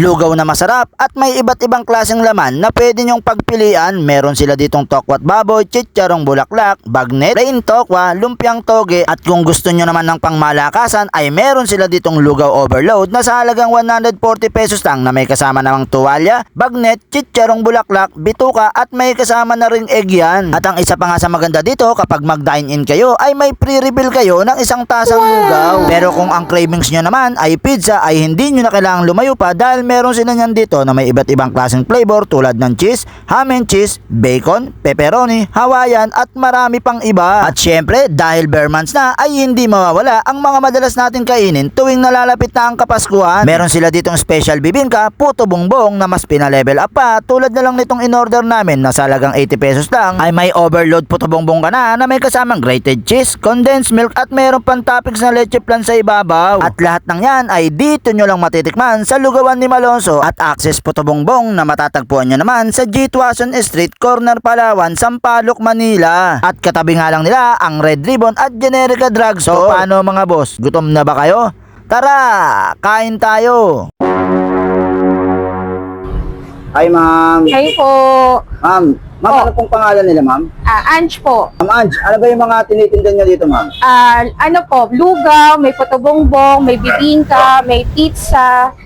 lugaw na masarap at may iba't ibang klaseng laman na pwede nyong pagpilian. Meron sila ditong tokwat baboy, chicharong bulaklak, bagnet, plain tokwa, lumpiang toge at kung gusto nyo naman ng pangmalakasan ay meron sila ditong lugaw overload na sa halagang 140 pesos lang na may kasama namang tuwalya, bagnet, chicharong bulaklak, bituka at may kasama na ring egg yan. At ang isa pa nga sa maganda dito kapag mag-dine in kayo ay may pre-refill kayo ng isang tasang lugaw. Pero kung ang cravings nyo naman ay pizza ay hindi nyo na kailangang lumayo pa dahil meron sila niyan dito na may iba't ibang klaseng flavor tulad ng cheese, ham and cheese, bacon, pepperoni, hawaiian at marami pang iba. At syempre dahil bare months na ay hindi mawawala ang mga madalas natin kainin tuwing nalalapit na ang Kapaskuhan. Meron sila ditong special bibingka, puto bongbong na mas pinalevel up pa tulad na lang nitong in-order namin na sa halagang 80 pesos lang ay may overload puto bongbong ka na na may kasamang grated cheese, condensed milk at meron pang toppings na leche plan sa ibabaw. At lahat ng yan ay dito nyo lang matitikman sa lugawan ni Malonzo at access puto bongbong na matatagpuan nyo naman sa G. Tuason Street, Corner Palawan, Sampaloc, Manila. At katabi nga lang nila ang Red Ribbon at Generica Drug Store. So paano mga boss, gutom na ba kayo? Tara, kain tayo! Hi, ma'am. Hi po. Ma'am, ma'am, Oh. ano pong pangalan nila, ma'am? Ah, Ange po. Ma'am Ange, ano ba yung mga tinitinda niyo dito, ma'am? Ah, ano po, lugaw, may patubongbong, may bibingka, may pizza.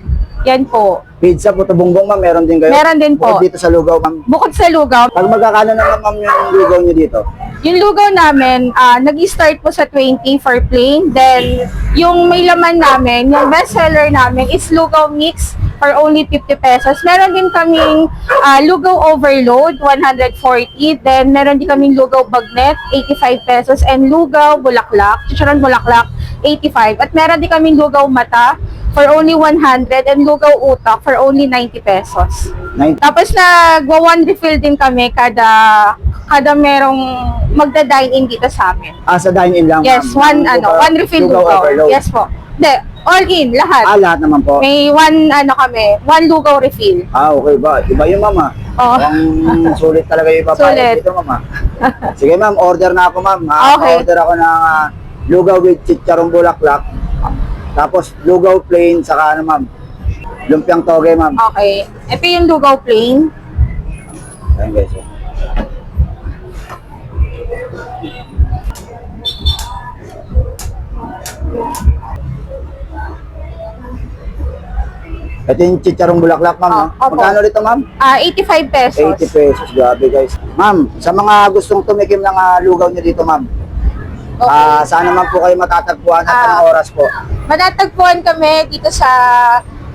Yan po. Pizza, puto bongbong, ma'am, meron din kayo? Meron din po. Bukod dito sa lugaw, ma'am. Bukod sa lugaw, Pag magkakano naman, ma'am, yung lugaw niyo dito? yung lugaw namin, ah, nag-start po sa 20 for plain. Then, yung may laman namin, yung best seller namin is lugaw mix for only 50 pesos. Meron din kaming ah, lugaw overload, 140. Then, meron din kaming lugaw bagnet, 85 pesos. And lugaw bulaklak, chicharon bulaklak, 85. At meron din kaming lugaw mata for only 100 and lugaw utak for only 90 pesos. Nine. Tapos nagwa one refill din kami kada kada merong magda-dine in dito sa amin. Ah, sa dine-in lang, Yes, one ano, one refill lugaw lugaw. Yes po. Hindi, all in lahat. Ah, lahat naman po. May one ano kami, one lugaw refill. Ah, okay ba? Iba yung mama. Oh. Ang sulit talaga yung papayag Sulit. dito, mama. Sige, ma'am, order na ako, ma'am. Ah, Okay. Order ako ng ah, lugaw with chicharong bulaklak. Tapos, lugaw plain, saka ano, ma'am. Lumpiang toge, ma'am. Okay. Ito yung lugaw plain. Ayun, guys. oh. Ito yung chicharong bulaklak, ma'am. Oh, opo. Magkano rito, ma'am? Ah, 85 pesos. 80 pesos. Grabe, guys. Ma'am, sa mga gustong tumikim ng ah, lugaw niyo dito, ma'am. Okay. Ah, saan naman po kayo matatagpuan at Ah. anong oras po? Matatagpuan kami dito sa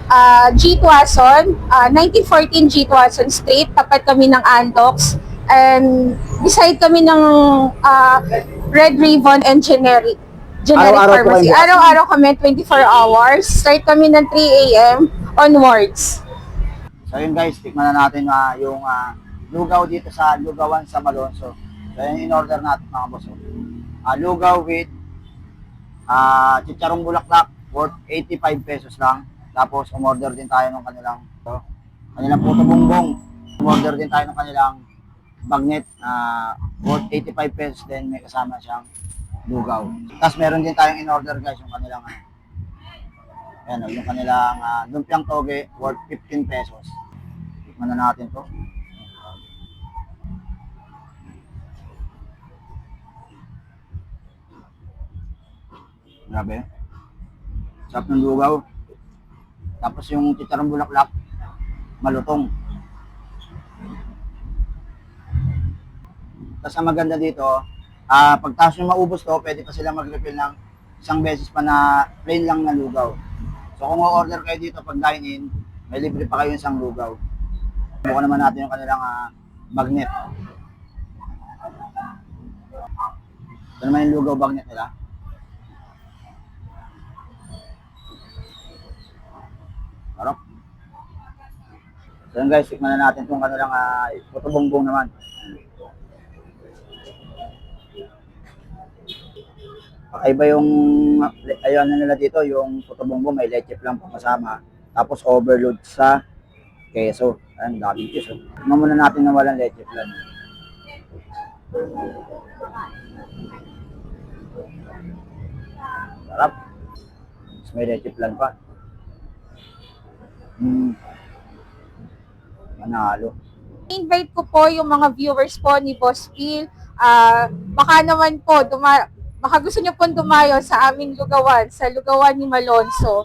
ah, G. Tuason, ah, 1914 G. Tuason Street. Tapat kami ng Antox. And beside kami ng ah, Red Ribbon and Generic. Generic Araw-araw po Pharmacy. kayo bukas? Araw-araw kami, 24 hours. Start kami ng 3 a.m. onwards. So yun guys, tikman na natin ah, yung ah, lugaw dito sa Lugawan sa Malonzo. So yun in-order natin mga boss. oh. Ah, lugaw with ah, chicharong bulaklak worth 85 pesos lang. Tapos umorder din tayo ng kanilang so, kanilang puto bongbong. Umorder din tayo ng kanilang bagnet na worth 85 pesos din may kasama siyang lugaw. Tapos meron din tayong in-order guys yung kanilang ano, Ayan, oh, yung kanilang uh, lumpiang toge worth 15 pesos. Tikman na natin to. Grabe. Sarap ng lugaw. Tapos yung chicharong bulaklak, malutong. Tapos ang maganda dito, ah pagtas yung maubos to, pwede pa sila mag-refill ng isang beses pa na plain lang na lugaw. So kung o-order kayo dito pag dine-in, may libre pa kayo isang lugaw. Bukan naman natin yung kanilang ah, bagnet. Ito naman yung lugaw bagnet nila. Sarap. So yun guys, tikman na natin itong kanilang uh, puto bongbong naman. Kakaiba yung ayun na nila dito, yung puto bongbong may leche lang pa kasama. Tapos overload sa keso. Ayun, daming keso. Tingnan muna natin na walang leche plan. Sarap. Tapos may leche plan pa. Hmm. Manalo. invite ko po yung mga viewers po ni Boss Phil. Ah, baka naman po, duma baka gusto niyo pong dumayo sa aming lugawan, sa lugawan ni Malonzo.